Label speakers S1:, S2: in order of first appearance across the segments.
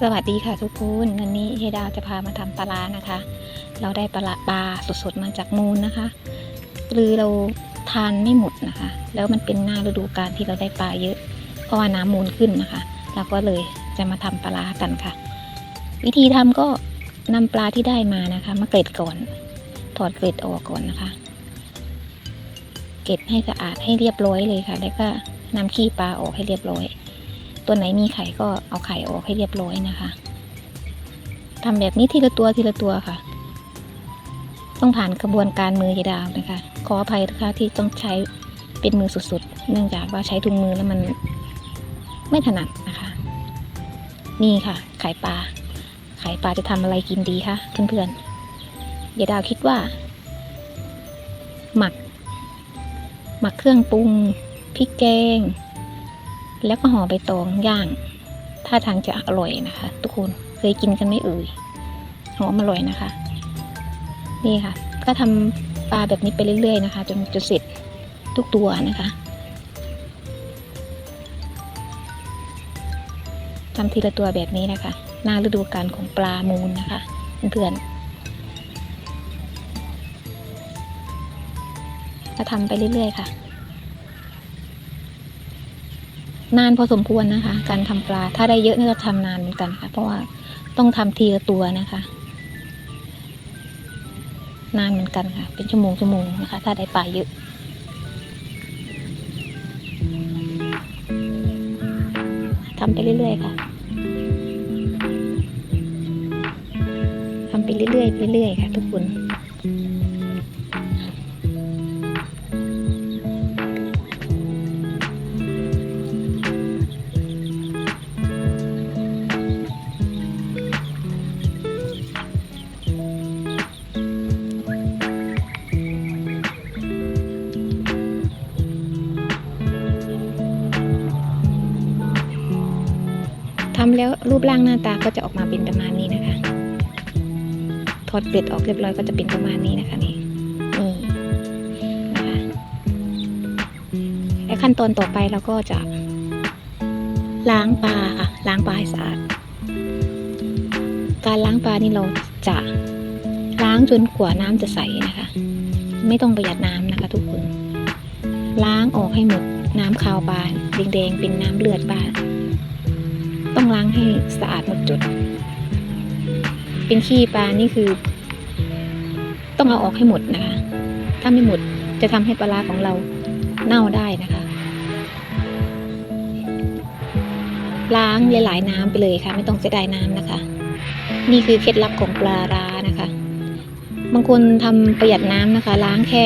S1: สวัสดีค่ะทุกคนวันนี้เฮดาวจะพามาทำปลาร้านะคะ เราได้ปลาปลาสดๆมาจากมูลนะคะ คือเราทานไม่หมดนะคะ แล้วมันเป็นหน้าฤดูกาลที่เราได้ปลาเยอะเพราะว่าน้ำมูลขึ้นนะคะ เราก็เลยจะมาทำปลาร้ากันค่ะ วิธีทำก็นำปลาที่ได้มานะคะ มาเกล็ดก่อน ถอดเกล็ดออกก่อนนะคะ เก็บให้สะอาดให้เรียบร้อยเลยค่ะ แล้วก็นำขี้ปลาออกให้เรียบร้อย ตัวไหนมีไข่ก็เอาไข่ออกให้เรียบร้อยนะคะทำแบบนี้ทีละตัวทีละตัวค่ะ ต้องผ่านกระบวนการมือยายดาวนะคะ ขออภัยนะคะที่ต้องใช้เป็นมือสุดๆ เนื่องจากว่าใช้ถุงมือแล้วมันไม่ถนัดนะคะ นี่ค่ะ ไข่ปลา ไข่ปลาจะทำอะไรกินดีคะเพื่อนๆยายดาวคิดว่า หมัก หมักเครื่องปรุงพริกแกง แล้วก็ห่อใบตองย่างท่าทางจะอร่อยนะคะ ทุกคนเคยกินกันไหมเอ่ยหอมอร่อยนะคะ นี่ค่ะ ก็ทำปลาแบบนี้ไปเรื่อยๆนะคะจนจะเสร็จทุกตัวนะคะทำทีละตัวแบบนี้นะคะ หน้าฤดูกาลของปลามูลนะคะเพื่อนๆก็ทำไปเรื่อยๆค่ะ นานพอสมควรนะคะ การทำปลาถ้าได้เยอะนี่ก็ทำนานเหมือนกันค่ะ เพราะว่าต้องทำทีละตัวนะคะ นานเหมือนกันค่ะ เป็นชั่วโมงชั่วโมงนะคะ ถ้าได้ปลาเยอะทำไปเรื่อยๆค่ะทำไปเรื่อยๆไปเรื่อยๆค่ะ ทุกคน แล้วรูปร่างหน้าตาก็จะออกมาเป็นประมาณนี้นะคะ ถอดเกล็ดออกเรียบร้อยก็จะเป็นประมาณนี้นะคะนี่นี่นะคะและขั้นตอนต่อไปเราก็จะ ล้างปลาค่ะล้างปลาให้สะอาด การล้างปลานี่เราจะล้างจนกว่าน้ำจะใสนะคะ ไม่ต้องประหยัดน้ำนะคะทุกคนล้างออกให้หมดน้ำคาวปลาแดงๆเป็นน้ำเลือดปลา ต้องล้างให้สะอาดหมดจด เป็นขี้ปลานี่คือ ต้องเอาออกให้หมดนะคะ ถ้าไม่หมดจะทำให้ปลาร้าของเราเน่าได้นะคะ ล้างหลายๆน้ำไปเลยค่ะ ไม่ต้องเสียดายน้ำนะคะ นี่คือเคล็ดลับของปลาร้านะคะ บางคนทำประหยัดน้ำนะคะ ล้างแค่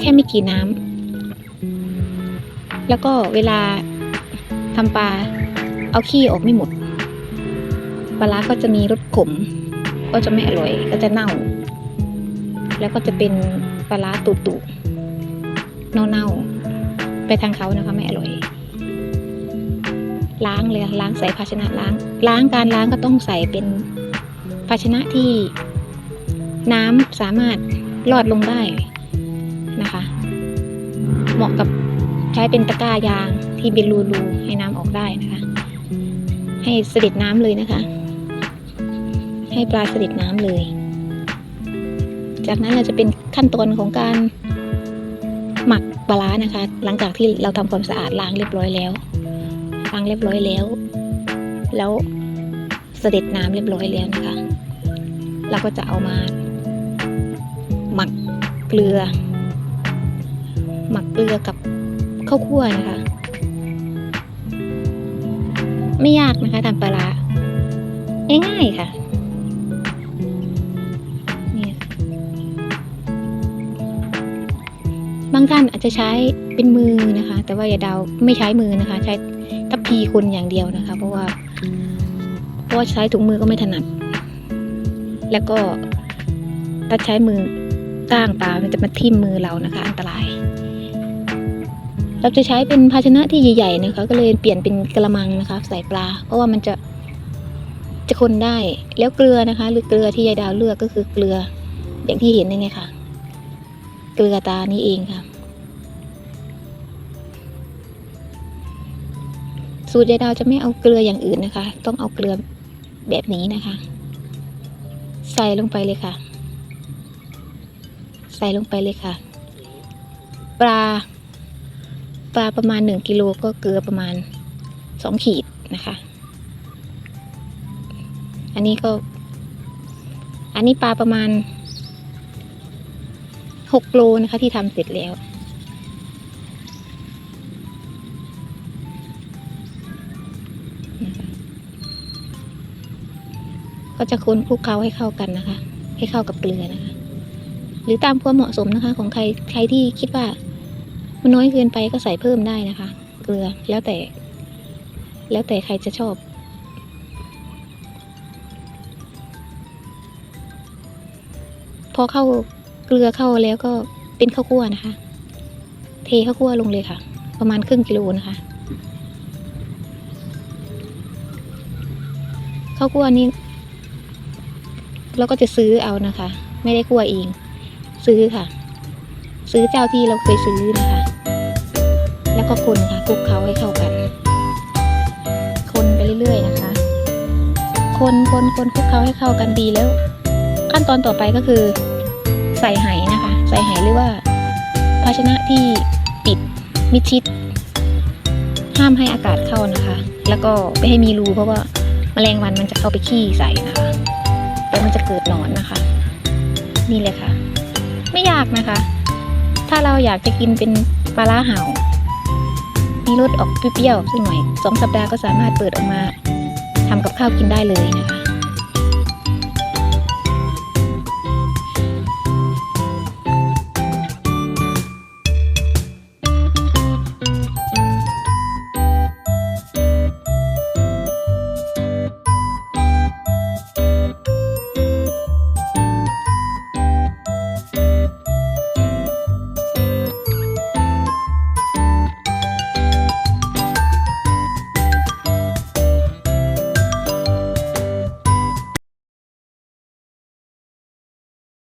S1: แค่ไม่กี่น้ำแล้วก็เวลา ทำปลาเอาขี้ออกไม่หมด ปลาร้าก็จะมีรสขม ก็จะไม่อร่อย ก็จะเน่า แล้วก็จะเป็นปลาร้าตุตุเน่าเน่าๆไปทางเขานะคะไม่อร่อย ล้างเลยล้างใส่ภาชนะล้าง ล้างการล้างก็ต้องใส่เป็นภาชนะที่น้ำสามารถลอดลงได้นะคะ เหมาะกับใช้เป็นตะกร้ายาง ที่เป็นรูๆให้น้ำออกได้นะคะ ให้เสด็จน้ำเลยนะคะ ให้ปลาเสด็จน้ำเลย จากนั้นเราจะเป็นขั้นตอนของการหมักปลานะคะ หลังจากที่เราทำความสะอาดล้างเรียบร้อยแล้วล้างเรียบร้อยแล้ว แล้วเสด็จน้ำเรียบร้อยแล้วนะคะ เราก็จะเอามา หมักเกลือ หมักเกลือกับข้าวคั่วนะคะ ไม่ยากนะคะทำปลาร้าง่ายๆค่ะนี่บางท่านอาจจะใช้เป็นมือนะคะ แต่ว่าอย่าเดาไม่ใช้มือนะคะ ใช้ทัพพีคนอย่างเดียวนะคะ เพราะว่าเพราะว่าใช้ถุงมือก็ไม่ถนัด แล้วก็ถ้าใช้มือก้างปลามันจะมาทิ่มมือเรานะคะ อันตราย เราจะใช้เป็นภาชนะที่ใหญ่ๆนะคะ ก็เลยเปลี่ยนเป็นกระมังนะคะ ใส่ปลา เพราะว่ามันจะจะคนได้แล้วเกลือนะคะ หรือเกลือที่ยายดาวเลือกก็คือเกลืออย่างที่เห็นนี่ไงค่ะ เกลือตานี้เองค่ะ สูตรยายดาวจะไม่เอาเกลืออย่างอื่นนะคะ ต้องเอาเกลือแบบนี้นะคะ ใส่ลงไปเลยค่ะ ใส่ลงไปเลยค่ะ ปลา ปลาประมาณหนึ่งกิโลก็เกลือประมาณสองขีดนะคะ อันนี้ก็ อันนี้ปลาประมาณหกโลนะคะที่ทำเสร็จแล้วก็จะคนคลุกเคล้าให้เข้ากันนะคะ ให้เข้ากับเกลือนะคะ หรือตามความเหมาะสมนะคะ ของใครใครที่คิดว่า มันน้อยเกินไปก็ใส่เพิ่มได้นะคะ เกลือแล้วแต่ แล้วแต่ใครจะชอบ พอเข้าเกลือเข้าแล้วก็เป็นข้าวคั่วนะคะ เทข้าวคั่วลงเลยค่ะ ประมาณครึ่งกิโลนะคะข้าวคั่วนี้เราก็จะซื้อเอานะคะ ไม่ได้คั่วเอง ซื้อค่ะ ซื้อเจ้าที่เราเคยซื้อนะคะ แล้วก็คนค่ะคลุกเคล้าให้เข้ากัน คนไปเรื่อยๆนะคะ คนคนคนคลุกเคล้าให้เข้ากันดีแล้ว ขั้นตอนต่อไปก็คือ ใส่ไหนะคะ ใส่ไหหรือว่า ภาชนะที่ปิดมิดชิด ห้ามให้อากาศเข้านะคะ แล้วก็ไม่ให้มีรูเพราะว่าแมลงวันมันจะเข้าไปขี้ใส่นะคะแล้วมันจะเกิดหนอนนะคะ นี่เลยค่ะ ไม่ยากนะคะ ถ้าเราอยากจะกินเป็นปลาร้าเห่า มีรสออกเปรี้ยวๆสักหน่อยสองสัปดาห์ก็สามารถเปิดออกมาทำกับข้าวกินได้เลยนะคะ